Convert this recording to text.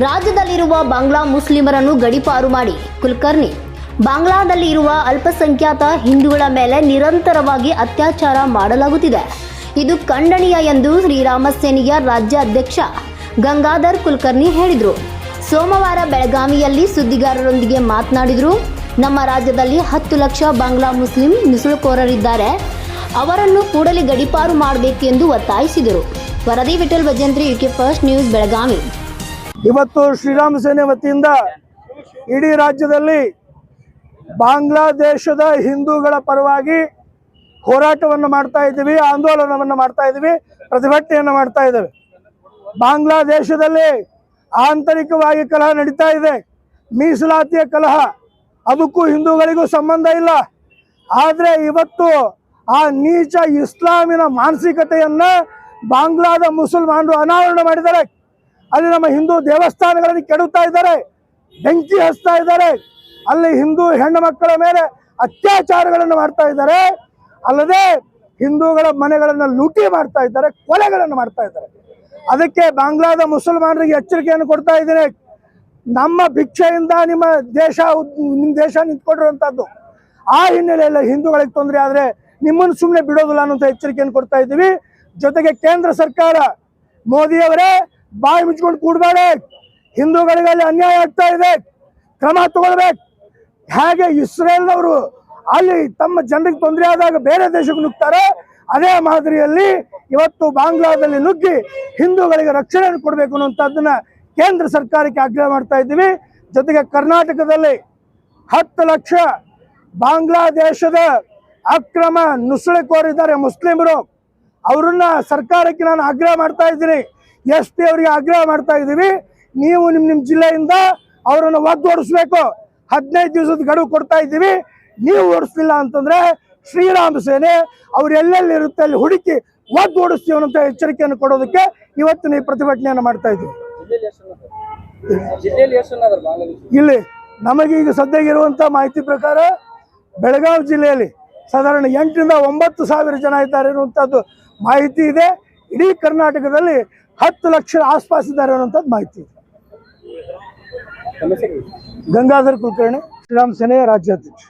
ರಾಜ್ಯದಲ್ಲಿರುವ ಬಾಂಗ್ಲಾ ಮುಸ್ಲಿಮರನ್ನು ಗಡಿಪಾರು ಮಾಡಿ ಕುಲಕರ್ಣಿ. ಬಾಂಗ್ಲಾದಲ್ಲಿ ಇರುವ ಅಲ್ಪಸಂಖ್ಯಾತ ಹಿಂದೂಗಳ ಮೇಲೆ ನಿರಂತರವಾಗಿ ಅತ್ಯಾಚಾರ ಮಾಡಲಾಗುತ್ತಿದೆ. ಇದು ಖಂಡನೀಯ ಎಂದು ಶ್ರೀರಾಮ ಸೇನೆಯ ರಾಜ್ಯ ಅಧ್ಯಕ್ಷ ಗಂಗಾಧರ್ ಕುಲಕರ್ಣಿ ಹೇಳಿದರು. ಸೋಮವಾರ ಬೆಳಗಾವಿಯಲ್ಲಿ ಸುದ್ದಿಗಾರರೊಂದಿಗೆ ಮಾತನಾಡಿದರು, ನಮ್ಮ ರಾಜ್ಯದಲ್ಲಿ ಹತ್ತು ಲಕ್ಷ ಬಾಂಗ್ಲಾ ಮುಸ್ಲಿಂ ನುಸುಳುಕೋರರಿದ್ದಾರೆ. ಅವರನ್ನು ಕೂಡಲೇ ಗಡೀಪಾರು ಮಾಡಬೇಕೆಂದು ಒತ್ತಾಯಿಸಿದರು. ವರದಿ Vithal Bhajantri, UK first news, Belagavi. ಇವತ್ತು ಶ್ರೀರಾಮ ಸೇನೆ ವತಿಯಿಂದ ಇಡೀ ರಾಜ್ಯದಲ್ಲಿ ಬಾಂಗ್ಲಾದೇಶದ ಹಿಂದೂಗಳ ಪರವಾಗಿ ಹೋರಾಟವನ್ನು ಮಾಡ್ತಾ ಇದ್ದೀವಿ, ಆಂದೋಲನವನ್ನು ಮಾಡ್ತಾ ಇದ್ದೀವಿ, ಪ್ರತಿಭಟನೆಯನ್ನು ಮಾಡ್ತಾ ಇದ್ದೇವೆ. ಬಾಂಗ್ಲಾದೇಶದಲ್ಲಿ ಆಂತರಿಕವಾಗಿ ಕಲಹ ನಡೀತಾ ಇದೆ, ಮೀಸಲಾತಿಯ ಕಲಹ. ಅದಕ್ಕೂ ಹಿಂದೂಗಳಿಗೂ ಸಂಬಂಧ ಇಲ್ಲ. ಆದರೆ ಇವತ್ತು ಆ ನೀಚ ಇಸ್ಲಾಮಿನ ಮಾನಸಿಕತೆಯನ್ನು ಬಾಂಗ್ಲಾದ ಮುಸಲ್ಮಾನರು ಅನಾವರಣ ಮಾಡಿದ್ದಾರೆ. ಅಲ್ಲಿ ನಮ್ಮ ಹಿಂದೂ ದೇವಸ್ಥಾನಗಳಲ್ಲಿ ಕೆಡುತ್ತಾ ಇದ್ದಾರೆ, ಬೆಂಕಿ ಹಚ್ತಾ ಇದ್ದಾರೆ, ಅಲ್ಲಿ ಹಿಂದೂ ಹೆಣ್ಣು ಮಕ್ಕಳ ಮೇಲೆ ಅತ್ಯಾಚಾರಗಳನ್ನು ಮಾಡ್ತಾ ಇದ್ದಾರೆ. ಅಲ್ಲದೆ ಹಿಂದೂಗಳ ಮನೆಗಳನ್ನು ಲೂಟಿ ಮಾಡ್ತಾ ಇದ್ದಾರೆ, ಕೊಲೆಗಳನ್ನು ಮಾಡ್ತಾ ಇದ್ದಾರೆ. ಅದಕ್ಕೆ ಬಾಂಗ್ಲಾದ ಮುಸಲ್ಮಾನರಿಗೆ ಎಚ್ಚರಿಕೆಯನ್ನು ಕೊಡ್ತಾ ಇದ್ದೇನೆ. ನಮ್ಮ ಭಿಕ್ಷೆಯಿಂದ ನಿಮ್ಮ ದೇಶ ನಿಮ್ಮ ದೇಶ ನಿಂತ್ಕೊಂಡಿರುವಂಥದ್ದು ಆ ಹಿನ್ನೆಲೆಯಲ್ಲಿ ಹಿಂದೂಗಳಿಗೆ ತೊಂದರೆ ಆದರೆ ನಿಮ್ಮನ್ನು ಸುಮ್ಮನೆ ಬಿಡೋದಿಲ್ಲ ಅನ್ನೋಂಥ ಎಚ್ಚರಿಕೆಯನ್ನು ಕೊಡ್ತಾ ಇದ್ದೀವಿ. ಜೊತೆಗೆ ಕೇಂದ್ರ ಸರ್ಕಾರ, ಮೋದಿಯವರೇ ಬಾಯಿ ಮುಚ್ಕೊಂಡು ಕೂಡಬೇಡ. ಹಿಂದೂಗಳಿಗೆ ಅಲ್ಲಿ ಅನ್ಯಾಯ ಆಗ್ತಾ ಇದೆ. ಕ್ರಮ ತಗೊಳ್ಬೇಕು. ಹೇಗೆ ಇಸ್ರೇಲ್ನವರು ಅಲ್ಲಿ ತಮ್ಮ ಜನರಿಗೆ ತೊಂದರೆ ಆದಾಗ ಬೇರೆ ದೇಶಕ್ಕೆ ನುಗ್ತಾರೆ. ಅದೇ ಮಾದರಿಯಲ್ಲಿ ಇವತ್ತು ಬಾಂಗ್ಲಾದಲ್ಲಿ ನುಗ್ಗಿ ಹಿಂದೂಗಳಿಗೆ ರಕ್ಷಣೆಯನ್ನು ಕೊಡಬೇಕು ಅನ್ನುವಂಥದ್ದನ್ನ ಕೇಂದ್ರ ಸರ್ಕಾರಕ್ಕೆ ಆಗ್ರಹ ಮಾಡ್ತಾ ಇದ್ದೀವಿ. ಜೊತೆಗೆ ಕರ್ನಾಟಕದಲ್ಲಿ ಹತ್ತು ಲಕ್ಷ ಬಾಂಗ್ಲಾದೇಶದ ಅಕ್ರಮ ನುಸುಳುಕೋರಿದ್ದಾರೆ ಮುಸ್ಲಿಮರು. ಅವರನ್ನ ಸರ್ಕಾರಕ್ಕೆ ನಾನು ಆಗ್ರಹ ಮಾಡ್ತಾ ಇದ್ದೀನಿ. ಎಸ್ ಪಿ ಅವರಿಗೆ ಆಗ್ರಹ ಮಾಡ್ತಾ ಇದ್ದೀವಿ. ನೀವು ನಿಮ್ಮ ನಿಮ್ಮ ಜಿಲ್ಲೆಯಿಂದ ಅವರನ್ನು ಒದ್ದು ಓಡಿಸ್ಬೇಕು. ಹದಿನೈದು ದಿವಸದ ಗಡುವು ಕೊಡ್ತಾ ಇದ್ದೀವಿ. ನೀವು ಓಡಿಸ್ಲಿಲ್ಲ ಅಂತಂದ್ರೆ ಶ್ರೀರಾಮ ಸೇನೆ ಅವ್ರು ಎಲ್ಲೆಲ್ಲಿ ಇರುತ್ತೆ ಅಲ್ಲಿ ಹುಡುಕಿ ಒದ್ದು ಓಡಿಸ್ತೀವಿ ಅನ್ನೋ ಎಚ್ಚರಿಕೆಯನ್ನು ಕೊಡೋದಕ್ಕೆ ಇವತ್ತು ನೀವು ಪ್ರತಿಭಟನೆಯನ್ನು ಮಾಡ್ತಾ ಇದ್ದೀವಿ. ಇಲ್ಲಿ ನಮಗೆ ಈಗ ಸದ್ಯ ಇರುವಂತ ಮಾಹಿತಿ ಪ್ರಕಾರ ಬೆಳಗಾವಿ ಜಿಲ್ಲೆಯಲ್ಲಿ ಸಾಧಾರಣ ಎಂಟರಿಂದ ಒಂಬತ್ತು ಸಾವಿರ ಜನ ಇದ್ದಾರೆ ಅನ್ನುವಂಥದ್ದು ಮಾಹಿತಿ ಇದೆ. ಇಡೀ ಕರ್ನಾಟಕದಲ್ಲಿ ಹತ್ತು ಲಕ್ಷ ಆಸ್ಪಾಸ್ ಇದ್ದಾರೆ ಅನ್ನೋಂಥದ್ದು ಮಾಹಿತಿ ಗಂಗಾಧರ್ ಕುಲಕರ್ಣಿ ಶ್ರೀರಾಮ್ ಸೇನೆಯ ರಾಜ್ಯಾಧ್ಯಕ್ಷ.